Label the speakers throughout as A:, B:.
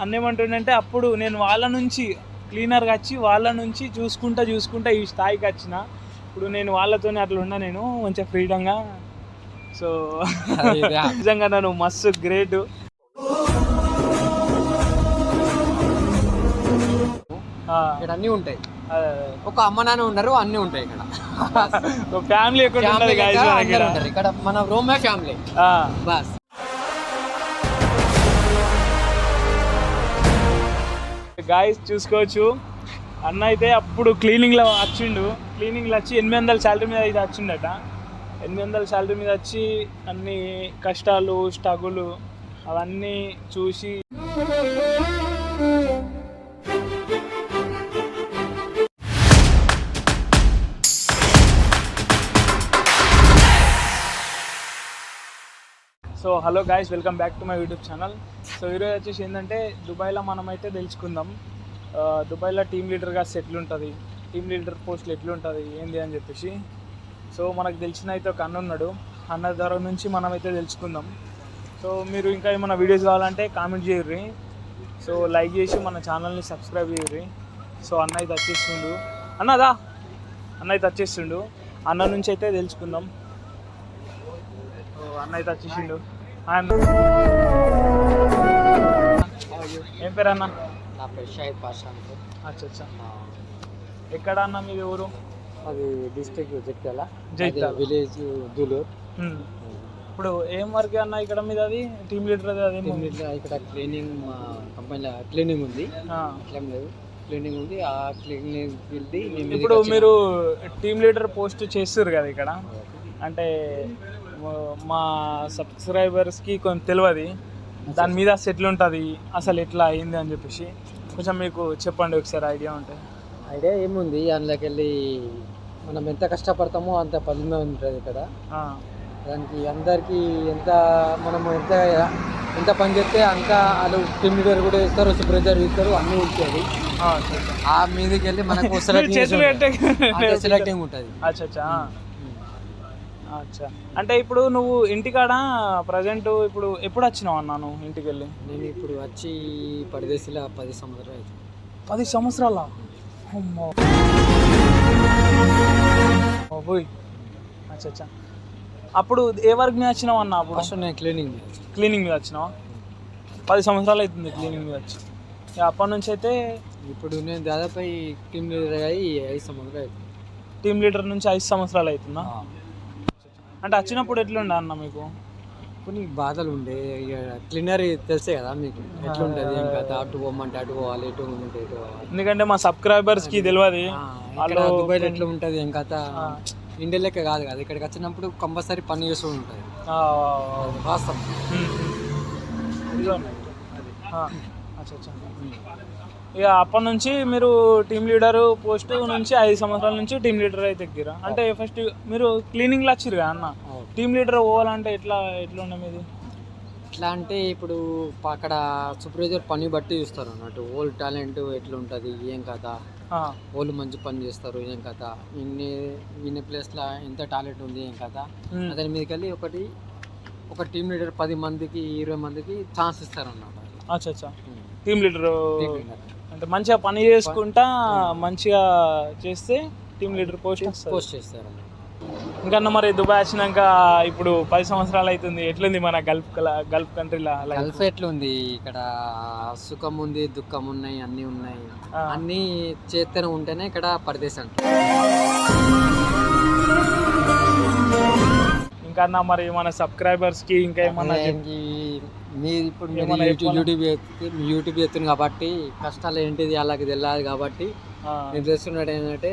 A: అన్న ఏమంటుండంటే అప్పుడు నేను వాళ్ళ నుంచి క్లీనర్గా వచ్చి వాళ్ళ నుంచి చూసుకుంటా చూసుకుంటా ఈ స్థాయికి వచ్చిన. ఇప్పుడు నేను వాళ్ళతోనే అట్లా ఉన్నా నేను మంచిగా ఫ్రీడంగా. సో. నిజంగా నన్ను మస్తు గ్రేట్.
B: ఇక్కడ అన్ని ఉంటాయి. ఒక అమ్మ నాన్న ఉన్నారు అన్ని ఉంటాయి ఇక్కడ.
A: ఫ్యామిలీ
B: ఉంటారు. ఇక్కడ మన రూమే ఫ్యామిలీ బస్.
A: గాయస్ చూసుకోవచ్చు. అన్న అయితే అప్పుడు క్లీనింగ్లో వచ్చిండు క్లీనింగ్లో వచ్చి ఎనిమిది వందల శాలరీ మీద అయితే వచ్చిండట ఎనిమిది వందల శాలరీ మీద వచ్చి అన్ని కష్టాలు స్ట్రగులు అవన్నీ చూసి so hello guys welcome back to my YouTube channel so ఈరోజు వచ్చేసి ఏంటంటే దుబాయ్లో మనమైతే తెలుసుకుందాం. దుబాయ్లో టీమ్ లీడర్గా సెటిల్ ఉంటుంది. టీమ్ లీడర్ పోస్ట్లు ఎట్లుంటుంది ఏంది అని చెప్పేసి. సో మనకు తెలిసిన అయితే ఒక అన్న ఉన్నాడు. అన్న ద్వారా నుంచి మనమైతే తెలుసుకుందాం. సో మీరు ఇంకా ఏమైనా వీడియోస్ కావాలంటే కామెంట్ చేయర్రి. సో లైక్ చేసి మన ఛానల్ని సబ్స్క్రైబ్ చేయర్రి. సో అన్న అయితే వచ్చేస్తుండు అన్నదా అన్న అయితే వచ్చేస్తుండు అన్న నుంచి అయితే తెలుసుకుందాం. అన్న అయితే వచ్చేసిండు. హాయ్ ఏం పేరు అన్న?
B: నా పేరు షాహిద్ పాషా
A: అచ్చా అచ్చా. ఎక్కడ అన్న మీది ఊరు?
B: అది డిస్ట్రిక్ట్ జగిత్యాల.
A: జగిత్యాల.
B: విలేజ్ దూలూరు.
A: ఇప్పుడు ఏం వర్క్ అన్న ఇక్కడ మీద అది టీమ్ లీడర్ అది
B: టీమ్ లీడర్ ఇక్కడ క్లీనింగ్ మా కంపెనీలో క్లీనింగ్ ఉంది. అట్లేం లేదు. క్లీనింగ్ ఉంది. ఆ క్లీనింగ్ వెళ్ళి
A: ఇప్పుడు మీరు టీమ్ లీడర్ పోస్ట్ చేస్తారు కదా ఇక్కడ? అంటే మ- మా సబ్స్క్రైబర్స్కి కొంచెం తెలియదు దాని మీద సెటిల్ ఉంటుంది అసలు ఎట్లా అయింది అని చెప్పేసి. కొంచెం మీకు చెప్పండి ఒకసారి ఐడియా ఉంటే.
B: ఐడియా ఏముంది అందులోకి వెళ్ళి మనం ఎంత కష్టపడతామో అంత ఫలితం ఉంటుంది ఇక్కడ దానికి అందరికీ ఎంత మనము ఎంత ఎంత పని చేస్తే అంత వాళ్ళు టీమ్ లీడర్ కూడా ఇస్తారు సూపర్వైజర్ ఇస్తారు అన్నీ ఇచ్చేది
A: ఆ,
B: మీదకి వెళ్ళి మనకు సెలెక్టింగ్ ఉంటుంది.
A: అచ్చా. అంటే ఇప్పుడు నువ్వు ఇంటికాడ ప్రజెంట్ ఇప్పుడు ఎప్పుడు వచ్చినావు అన్నా నువ్వు ఇంటికి వెళ్ళి
B: నేను ఇప్పుడు వచ్చి పరదేశీలో పది సంవత్సరాలు అవుతుంది
A: పది సంవత్సరాల? అమ్మో. ఓ పోయి అచ్చా అచ్చా అప్పుడు ఏ వర్క్ మీద వచ్చినావు అన్న అప్పుడు?
B: ఫస్ట్ నేను క్లీనింగ్
A: క్లీనింగ్ మీద వచ్చినావా? పది సంవత్సరాలు అవుతుంది క్లీనింగ్ మీద వచ్చి. అప్పటి నుంచి అయితే
B: ఇప్పుడు నేను దాదాపు టీమ్ లీడర్ అయ్యి ఐదు సంవత్సరాలు అవుతుంది
A: టీమ్ లీడర్ నుంచి ఐదు సంవత్సరాలు అవుతుందా? అంటే వచ్చినప్పుడు ఎట్లుండే అన్న మీకు?
B: కొన్ని బాధలు ఉండే ఇక క్లీనర్ తెలిసే కదా మీకు. ఎట్లుంటుంది ఏం కదా అటు పోమంటే అటు పోవాలి ఇటు పోమంటే ఇటు పోవాలి.
A: ఎందుకంటే మా సబ్స్క్రైబర్స్కి తెలియదు
B: దుబాయ్ ఎట్లా ఉంటుంది ఏం కథ? ఇండియా లెక్క కాదు కదా. ఇక్కడికి వచ్చినప్పుడు కంపల్సరీ పని చేస్తూ ఉంటుంది వాస్తవం.
A: అచ్చా అచ్చా. ఇక అప్పటి నుంచి మీరు టీమ్ లీడర్ పోస్ట్ నుంచి ఐదు సంవత్సరాల నుంచి టీమ్ లీడర్ అయితే ఎక్కిరా అంటే ఫస్ట్ మీరు క్లీనింగ్లో వచ్చిరు కదా అన్న. టీమ్ లీడర్ పోవాలంటే ఎట్లా ఎట్లా ఉండే మీది
B: ఎట్లా అంటే ఇప్పుడు అక్కడ సూపర్వైజర్ పని బట్టి చూస్తారు అన్నట్టు. ఓల్ టాలెంట్ ఎట్లా ఉంటుంది ఏం
A: ఆ,
B: వాళ్ళు మంచి పని చేస్తారు ఏం కథ? ఇన్ని ఇన్ని ప్లేస్లో ఎంత టాలెంట్ ఉంది ఏం
A: ఉమ్.
B: అతని మీదకి వెళ్ళి ఒకటి ఒక టీం లీడర్ పది మందికి ఇరవై మందికి ఛాన్స్ ఇస్తారు అన్నమాట
A: అచ్చా అచ్చా టీమ్ లీడర్
B: టీమ్
A: మంచిగా పని చేసుకుంటా మంచిగా చేస్తే టీమ్ లీడర్ పోస్ట్
B: పోస్ట్ చేస్తారు.
A: ఇంకా మరి దుబాయ్ వచ్చినాక ఇప్పుడు పది సంవత్సరాలు అవుతుంది. ఎట్లుంది మన గల్ఫ్ గల్ఫ్ కంట్రీలో లైఫ్
B: గల్ఫ్ ఎట్లా ఉంది ఇక్కడ సుఖం ఉంది దుఃఖం ఉన్నాయి అన్నీ ఉన్నాయి. అన్నీ చేతనే ఉంటేనే ఇక్కడ పరదేశం
A: ఇంకా అన్న మరి మన సబ్స్క్రైబర్స్కి ఇంకా ఏమన్నా
B: మీరు ఇప్పుడు మీరు యూట్యూబ్? యూట్యూబ్ యూట్యూబ్ ఎత్తుంది కాబట్టి కష్టాలు ఏంటిది అలాగే తెలియదు కాబట్టి నేను తెలుసుకున్నాడు ఏంటంటే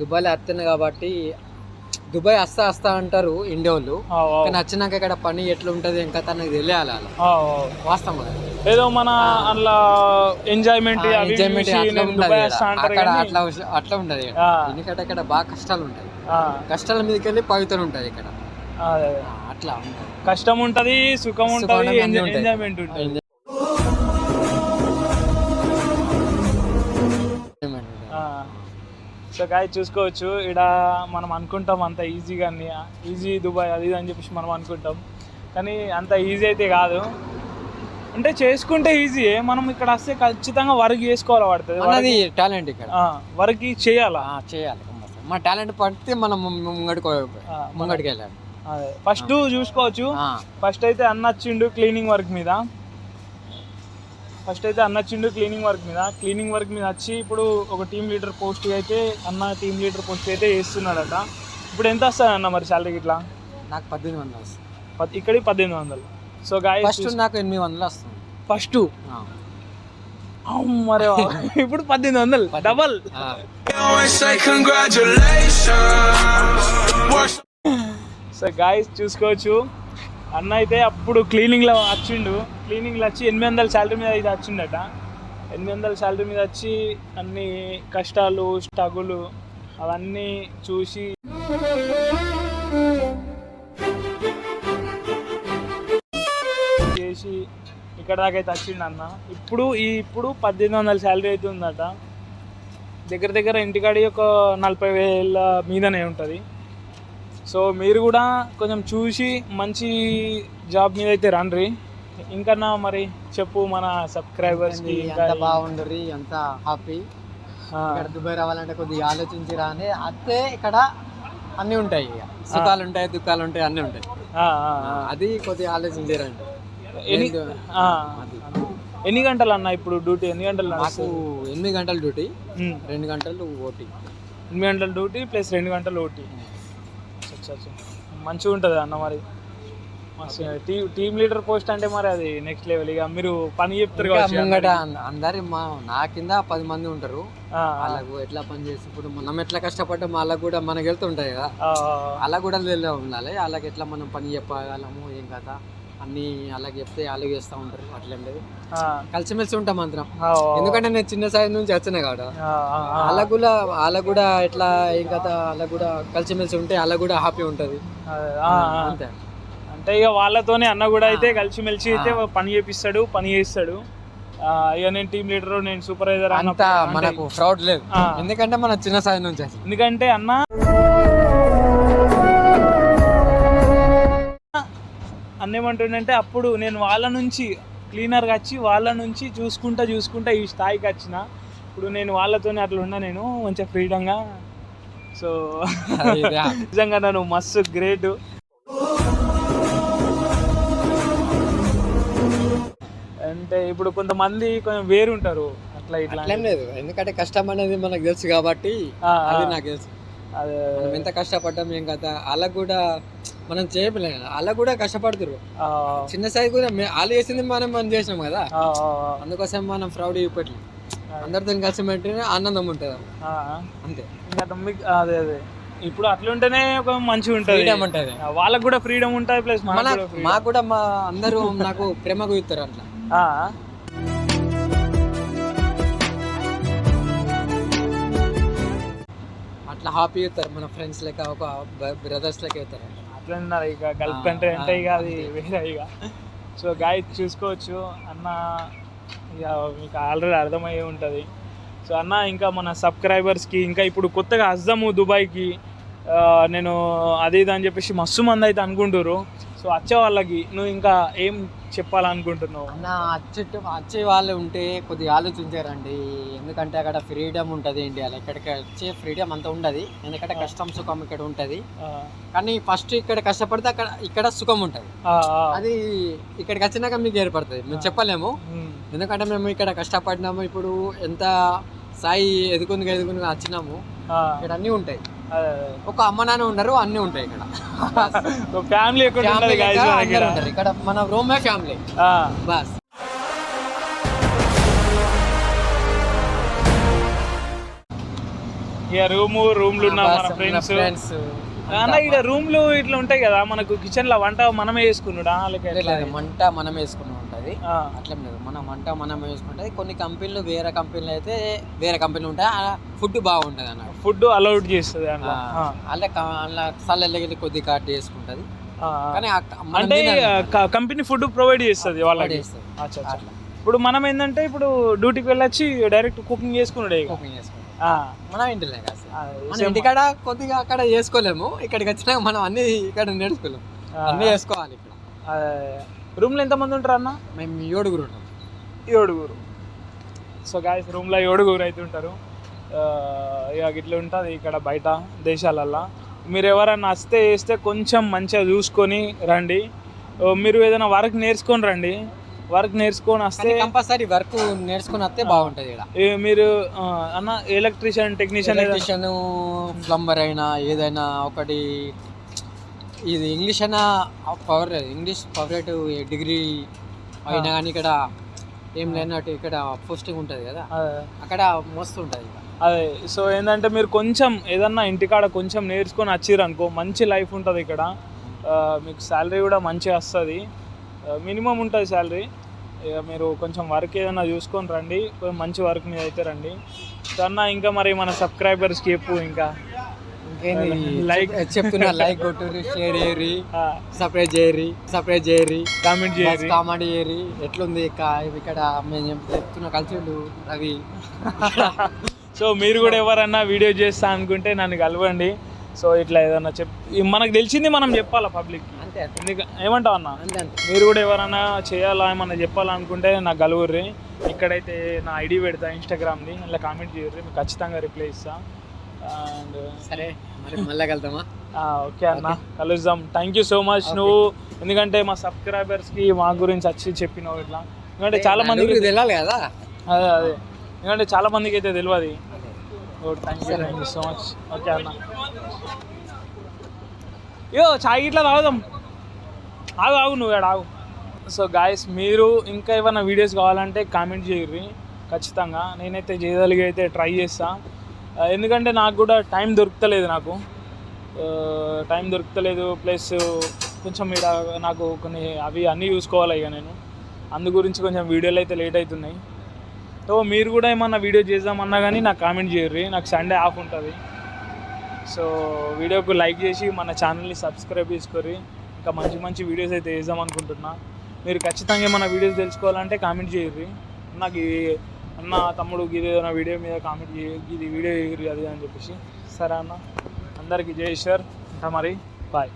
B: దుబాయ్లో వస్తుంది కాబట్టి దుబాయ్ వస్తా వస్తా అంటారు ఇండియా వాళ్ళు. కానీ వచ్చినాక ఇక్కడ పని ఎట్లా ఉంటుంది ఇంకా తనకు తెలియాలి అలా. వాస్తవం.
A: ఏదో మన ఎంజాయ్మెంట్
B: అట్లా.
A: వస్తా అంటారు
B: అక్కడ అట్లా అట్లా ఉండదు. ఎందుకంటే ఇక్కడ బాగా కష్టాలు ఉంటాయి. కష్టాల మీదకి వెళ్ళి పవిత్రం ఉంటుంది ఇక్కడ. అట్లా ఉంటుంది
A: కష్టం ఉంటది సుఖం ఉంటది. ఎంజాయ్మెంట్ ఉంటది. సో గాయ చూసుకోవచ్చు. ఇక్కడ మనం అనుకుంటాం అంత ఈజీగా ఈజీ దుబాయ్ అది అని చెప్పేసి మనం అనుకుంటాం. కానీ అంత ఈజీ అయితే కాదు. అంటే చేసుకుంటే ఈజీయే మనం ఇక్కడ వస్తే ఖచ్చితంగా వర్క్ చేసుకోవాలి పడుతుంది.
B: మనది టాలెంట్ ఇక్కడ.
A: వర్క్ చేయాలా?
B: చేయాలి. మన టాలెంట్ పడితే మనం ముంగడికి ముంగడికి వెళ్ళాలి
A: అదే ఫస్ట్ చూసుకోవచ్చు. ఫస్ట్ అయితే అన్న వచ్చిండు క్లీనింగ్ వర్క్ మీద. ఫస్ట్ అయితే అన్న వచ్చిండు క్లీనింగ్ వర్క్ మీద. క్లీనింగ్ వర్క్ మీద వచ్చి ఇప్పుడు ఒక టీమ్ లీడర్ పోస్ట్ అయితే అన్న టీమ్ లీడర్ పోస్ట్ అయితే వేస్తున్నాడట. ఇప్పుడు ఎంత వస్తుంది అన్న మరి శాలరీ ఇట్లా
B: నాకు పద్దెనిమిది వందలు వస్తుంది.
A: ఇక్కడికి పద్దెనిమిది వందలు. సో గాయ
B: ఫస్ట్ నాకు ఎనిమిది వందలు వస్తుంది.
A: ఫస్ట్
B: ఆ,
A: మరి ఇప్పుడు పద్దెనిమిది వందలు. డబల్ సో గాయస్ చూసుకోవచ్చు. అన్న అయితే అప్పుడు క్లీనింగ్లో వచ్చిండు. క్లీనింగ్లో వచ్చి ఎనిమిది వందల శాలరీ మీద అయితే వచ్చిండట. ఎనిమిది వందల శాలరీ మీద వచ్చి అన్ని కష్టాలు స్ట్రగులు అవన్నీ చూసి చేసి ఇక్కడ దాకా అయితే వచ్చిండు అన్న. ఇప్పుడు ఈ ఇప్పుడు పద్దెనిమిది వందల శాలరీ అయితే ఉందట. దగ్గర దగ్గర ఇంటికాడి ఒక నలభై వేల మీదనే ఉంటుంది. సో మీరు కూడా కొంచెం చూసి మంచి జాబ్ మీద అయితే రండి. ఇంకన్నా మరి చెప్పు మన సబ్స్క్రైబర్స్కి ఇంకా
B: ఎంత బాగుండరు ఎంత హ్యాపీ దుబాయ్ రావాలంటే కొద్దిగా ఆలోచించి రాని. అత్తే ఇక్కడ అన్నీ ఉంటాయి ఇక. సుఖాలు ఉంటాయి దుఃఖాలు ఉంటాయి అన్నీ ఉంటాయి. అది కొద్దిగా ఆలోచించి రండి.
A: ఎన్ని
B: అది.
A: గంటలు అన్న ఇప్పుడు డ్యూటీ? ఎన్ని గంటలు
B: నాకు? ఎనిమిది గంటల డ్యూటీ రెండు గంటలు ఓటీ.
A: ఎనిమిది గంటల డ్యూటీ ప్లస్ రెండు గంటలు ఓటీ. అచ్చా, అచ్చా. మంచిగా ఉంటుంది అన్న మరి. మస్తు టీమ్ టీమ్ లీడర్ పోస్ట్ అంటే మరి అది నెక్స్ట్ లెవెల్ ఇక మీరు పని చెప్తారు
B: ఇంకా ముంగట. అందరి మా నా కింద పది మంది ఉంటారు.
A: ఆ, ఆ,
B: వాళ్ళకు ఎట్లా పని చేసి ఇప్పుడు మనం ఎట్లా కష్టపడ్డాం వాళ్ళకు కూడా మనకు వెళ్తుంటాయి కదా.
A: ఆ,
B: అలా కూడా తెలియ ఉండాలి. వాళ్ళకి ఎట్లా మనం పని చెప్పగలము ఏం కదా అన్ని అలాగే చెప్తే అలాగే చేస్తూ ఉంటారు అట్లేం లేదు. కలిసిమెలిసి ఉంటాం అందరం. ఎందుకంటే నేను చిన్న సైజ్ నుంచి వచ్చిన కాడ. వాళ్ళకు కూడా వాళ్ళకు కూడా ఎట్లా ఏం కదా వాళ్ళకు కూడా కలిసిమెలిసి ఉంటే వాళ్ళకు కూడా హ్యాపీ ఉంటుంది. అంతే.
A: అంటే ఇక వాళ్ళతోనే అన్న కూడా అయితే కలిసిమెలిసి అయితే పని చేపిస్తాడు పని చేస్తాడు. ఇక నేను టీమ్ లీడర్ నేను సూపర్వైజర్
B: అంత మనకు ఫ్రౌడ్ లేదు. ఎందుకంటే మన చిన్న సైజ్ నుంచి
A: ఎందుకంటే అన్న అన్న ఏమంటుండంటే అప్పుడు నేను వాళ్ళ నుంచి క్లీనర్గా వచ్చి వాళ్ళ నుంచి చూసుకుంటా చూసుకుంటా ఈ స్థాయికి వచ్చిన. ఇప్పుడు నేను వాళ్ళతోనే అట్లా ఉన్నా నేను మంచిగా ఫ్రీడంగా. సో. నిజంగా నన్ను మస్తు గ్రేట్. అంటే ఇప్పుడు కొంతమంది కొంచెం వేరుంటారు అట్లా ఇట్లా
B: లేదు. ఎందుకంటే కష్టం అనేది మనకు తెలుసు కాబట్టి. అది నాకు తెలుసు. మనం ఎంత కష్టపడ్డాం ఏం కదా వాళ్ళకు కూడా మనం చేయలేం కదా. వాళ్ళకు కూడా కష్టపడుతురు చిన్న సైజ్ కూడా వాళ్ళు చేసింది మనం మనం చేసినాం కదా. అందుకోసం మనం ఫ్రౌడ్ చూపెట్టలేం. అందరితో కలిసి పెట్టిన ఆనందం ఉంటుంది. అంతే.
A: ఇంకా అదే అదే. ఇప్పుడు అట్లుంటేనే ఒక మంచిగా ఉంటుంది.
B: ఫ్రీడమ్ ఉంటుంది.
A: వాళ్ళకు కూడా ఫ్రీడమ్ ఉంటుంది ప్లస్.
B: మాకు కూడా మా అందరూ నాకు ప్రేమ కుదుతారు అట్లా. అట్లా హ్యాపీ అవుతారు మన ఫ్రెండ్స్ లెక్క ఒక బ్రదర్స్ లెక్క అవుతారు.
A: అట్లా ఉన్నారు ఇక గల్ఫ్ కంట్రీ అంటే ఇక అది వేరే ఇక. సో గాయ చూసుకోవచ్చు. అన్న ఇక మీకు ఆల్రెడీ అర్థమయ్యే ఉంటుంది. సో అన్న ఇంకా మన సబ్స్క్రైబర్స్కి ఇంకా ఇప్పుడు కొత్తగా వద్దాము దుబాయ్కి నేను అది ఇది అని చెప్పేసి మస్తు మంది అయితే అనుకుంటారు సో వచ్చే వాళ్ళకి నువ్వు ఇంకా ఏం చెప్పాలనుకుంటున్నావు?
B: అన్న అచ్చెట్టు వచ్చే వాళ్ళు ఉంటే కొద్దిగా ఆలోచించారండి. ఎందుకంటే అక్కడ ఫ్రీడమ్ ఉంటుంది అలా ఇక్కడికి వచ్చే ఫ్రీడమ్ అంత ఉండదు. ఎందుకంటే కష్టం సుఖం ఇక్కడ ఉంటుంది. కానీ ఫస్ట్ ఇక్కడ కష్టపడితే అక్కడ ఇక్కడ సుఖం ఉంటుంది. అది ఇక్కడికి వచ్చినాక మీకు ఏర్పడుతుంది. మేము చెప్పలేము. ఎందుకంటే మేము ఇక్కడ కష్టపడినాము. ఇప్పుడు ఎంత స్థాయి ఎదుగుంది ఎదుగుంది వచ్చినాము. ఇక్కడ అన్నీ ఉంటాయి. ఒక అమ్మ నాన్న ఉండరు అన్నీ ఉంటాయి ఇక్కడ.
A: ఫ్యామిలీ.
B: ఉంటారు. ఇక్కడ మన రూమే ఫ్యామిలీ బస్.
A: ఇక రూము రూమ్లు ఉన్న మన ఫ్రెండ్స్
B: ఫ్రెండ్స్
A: అన్న ఇక్కడ రూమ్లు ఇట్లా ఉంటాయి కదా మనకు కిచెన్లో వంట మనమే వేసుకున్నాడా లేక ఎట్లా?
B: మంట మనం వేసుకుని ఉంటుంది. అట్లేం లేదు. మన మంట మనం వేసుకుంటుంది కొన్ని కంపెనీలు వేరే కంపెనీలు అయితే వేరే కంపెనీలు ఉంటాయి. ఫుడ్ బాగుంటుంది అన్నమాట
A: ఫుడ్ అలౌట్ చేస్తుంది
B: అలా అలా చల్లెళ్ళకి కొద్ది కాట్ చేసుకుంటుంది. కానీ
A: అంటే. కంపెనీ ఫుడ్ ప్రొవైడ్ చేస్తుంది వాళ్ళకి.
B: అట్లా.
A: ఇప్పుడు మనం ఏంటంటే ఇప్పుడు డ్యూటీకి వెళ్ళొచ్చి డైరెక్ట్ కుకింగ్ చేసుకున్నాడే.
B: కుకింగ్ మనం ఇంటిలే మన. ఇంటికాడ కొద్దిగా అక్కడ చేసుకోలేము. ఇక్కడికి వచ్చినాక మనం అన్ని ఇక్కడ నేర్చుకోలేము. అన్ని చేసుకోవాలి ఇక్కడ.
A: రూమ్లో ఎంతమంది ఉంటారు అన్న?
B: మేము ఏడుగురు ఉంటాం.
A: ఏడుగురు. సో గాయస్ రూమ్లో ఏడుగురు అయితే ఉంటారు. ఆ, ఇక ఇట్లా ఉంటుంది ఇక్కడ బయట దేశాలల్లో. మీరు ఎవరైనా వస్తే వేస్తే కొంచెం మంచిగా చూసుకొని రండి. మీరు ఏదైనా వర్క్ నేర్చుకొని రండి. వర్క్ నేర్చుకొని వస్తే
B: కంపల్సరీ వర్క్ నేర్చుకుని వస్తే బాగుంటుంది ఇక్కడ
A: మీరు అన్న ఎలక్ట్రీషియన్ టెక్నీషియన్
B: ఎలక్ట్రిషియన్ ప్లంబర్ అయినా ఏదైనా ఒకటి ఇది ఇంగ్లీష్ అయినా పవర్ ఇంగ్లీష్ ఫేవరెట్ డిగ్రీ అయినా కానీ ఇక్కడ ఏం లేనట్టు ఇక్కడ పోస్టింగ్ ఉంటుంది కదా. అక్కడ మస్తు ఉంటుంది
A: అదే సో ఏంటంటే మీరు కొంచెం ఏదన్నా ఇంటికాడ కొంచెం నేర్చుకొని వచ్చిర్రు అనుకో మంచి లైఫ్ ఉంటుంది ఇక్కడ. మీకు శాలరీ కూడా మంచిగా వస్తుంది. మినిమం ఉంటుంది శాలరీ ఇక మీరు కొంచెం వర్క్ ఏదైనా చూసుకొని రండి కొంచెం మంచి వర్క్ మీద అయితే రండి. సో అన్న ఇంకా మరి మన సబ్స్క్రైబర్స్కి చెప్పు ఇంకా.
B: చెప్- చెప్తున్నా లైక్ కొట్టుర్రి షేర్ చేయరి సపరేట్ చేయరి సపరేట్ చేయరి
A: కామెంట్ చేయండి
B: కామెంట్ చేయరి ఎట్లుంది ఇక ఇక్కడ మేము చెప్- చెప్తున్న కల్చర్లు అవి.
A: సో మీరు కూడా ఎవరన్నా వీడియో చేస్తా అనుకుంటే నన్ను కలవండి. సో ఇట్లా ఏదన్నా చెప్ మనకు తెలిసింది మనం చెప్పాలా పబ్లిక్కి
B: అంతే
A: ఏమంటావు అన్న? మీరు కూడా ఎవరైనా చేయాలా ఏమన్నా చెప్పాలనుకుంటే నాకు గలుగుర్రి ఇక్కడైతే నా ఐడి పెడతా ఇన్స్టాగ్రామ్ది అలా కామెంట్ చేయర్రి. మీకు ఖచ్చితంగా రిప్లై ఇస్తా. అండ్
B: సరే మరి మళ్ళీ వెళ్తామా
A: ఓకే అన్న కలుద్దాం. థ్యాంక్ యూ సో మచ్ నువ్వు. ఎందుకంటే మా సబ్స్క్రైబర్స్కి మా గురించి వచ్చి చెప్పినావు ఇట్లా. ఎందుకంటే చాలా మందికి
B: తెలియాలి కదా?
A: అదే అదే. ఎందుకంటే చాలా మందికి అయితే తెలియదు thank you thank you so much okay అన్న. యో చాయ్ ఇట్లా తాగుదాం. ఆగు ఆగు నువ్వు ఇక్కడ ఆగు. సో గాయస్ మీరు ఇంకా ఏమైనా వీడియోస్ కావాలంటే కామెంట్ చేయర్రి. ఖచ్చితంగా. నేనైతే చేయగలిగి అయితే ట్రై చేస్తా. ఆ, ఎందుకంటే నాకు కూడా టైం దొరుకుతలేదు నాకు. టైం దొరుకుతలేదు ప్లస్ కొంచెం ఇక్కడ నాకు కొన్ని అవి అన్నీ చూసుకోవాలి ఇక నేను. అందు గురించి కొంచెం వీడియోలు అయితే లేట్ అవుతున్నాయి సో మీరు కూడా ఏమన్నా వీడియో చేద్దామన్నా కానీ నాకు కామెంట్ చేయర్రి. నాకు సండే ఆఫ్ ఉంటుంది. సో వీడియోకు లైక్ చేసి మన ఛానల్ని సబ్స్క్రైబ్ చేసుకోరి ఇంకా మంచి మంచి వీడియోస్ అయితే వేద్దాం అనుకుంటున్నా. మీరు ఖచ్చితంగా ఏమైనా వీడియోస్ తెలుసుకోవాలంటే కామెంట్ చేయర్రి. నాకు అన్న తమ్ముడు ఇది ఏదైనా వీడియో మీద కామెంట్ ఇది వీడియో చేయరు అది అని చెప్పేసి. సరే అన్న అందరికీ జై సార్ ఉంటా మరి. బాయ్